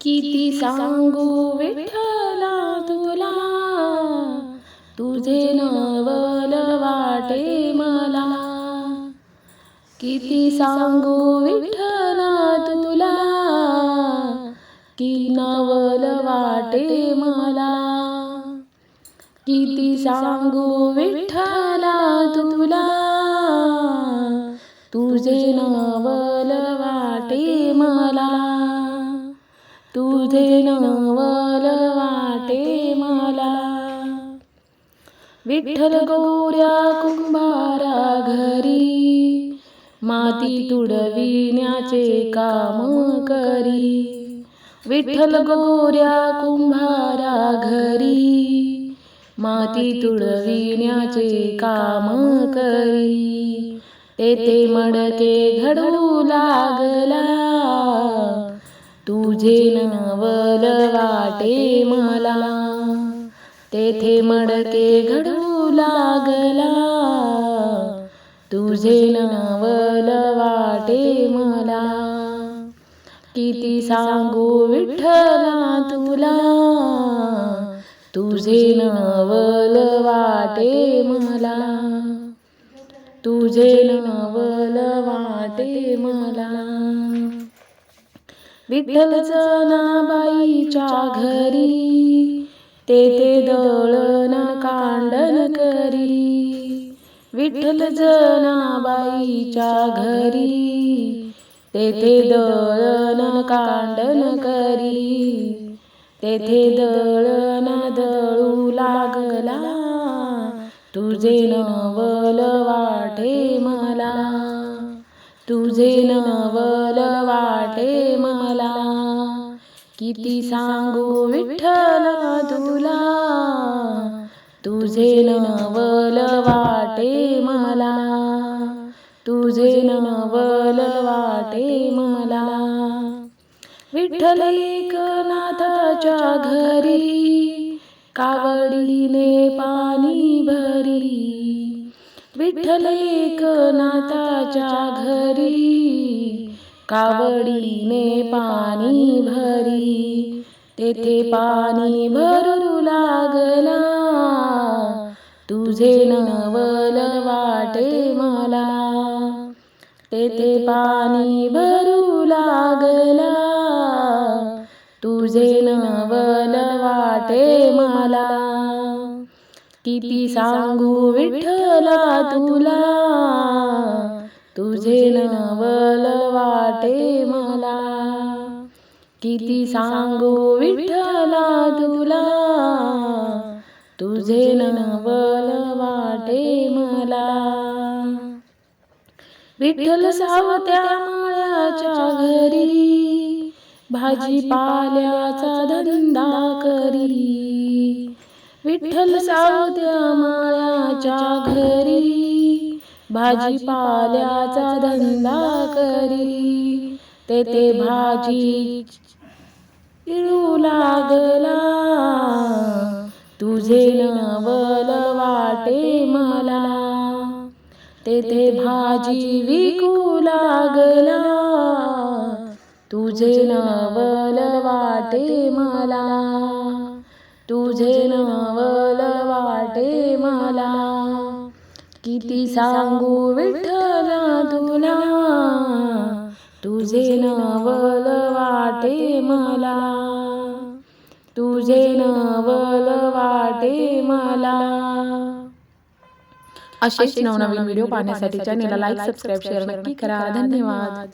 किती सांगू विठ्ठला तुला? तुझे नवल वाटे मला. किती सांगू विठ्ठला तुला? की नवल वाटे मला? किती सांगू विठ्ठला तुला? तुझे नवल वाटे मला. तुझे नवल वाटे मला. विठ्ठल गोऱ्या कुंभारा घरी माती तुडविण्याचे काम करी. विठ्ठल गोऱ्या कुंभारा घरी माती तुडविण्याचे काम करी. तेथे मडके घडू लागला. तुझे नवल वाटे मला. तेथे मडके घडू लागला. तुझे नवल वाटे मला. किती सांगू विठ्ठला तुला. तुझे नवल वाटे मला. तुझे नवल वाटे मला. विठ्ठल जनाबाईच्या घरी तेथे दळण कांडन करी. विठ्ठल जनाबाईच्या घरी तेथे दळण कांडन करी. तेथे दळण दळू लागला तुझे नवल वाटे मला. तुझे नवल वाटे मला. किती सांगू विठ्ठला तुला. तुझे नवल वाटे मला. तुझे नवल वाटे मला. विठ्ठल एकनाथाच्या घरी कावडीने पाणी भरी. विठ्ठल एकनाथाच्या घरी कावडीने पाणी भरी. तेथे पाणी भरू लागला. तुझे नवल वाटे मला. तेथे पाणी भरू लागला. तुझे नवल वाटे मला. किती सांगू विठ्ठला तुला? तुझे नवल वाटे मला. किती सांगू विठ्ठला तुला? तुझे नवल वाटे मला. विठ्ठल सावत्या माळ्याच्या घरी भाजीपाल्याचा धंदा करी. विठ्ठल सावत्या माळ्याच्या घरी भाजीपाल्याचा धंदा करी. तेथे भाजी इळू लागला. तुझे नवल वाटे मला. तेथे भाजी विकू लागला. तुझे नवल वाटे मला. तुझे नवल वाटे मला. किती सांगू विठ्ठला तुला. तुझे नवल वाटे मला. तुझे नवल वाटे मला. असेच नवनवीन व्हिडिओ पाहण्यासाठी चॅनेलला लाईक सबस्क्राईब शेअर नक्की करा. धन्यवाद.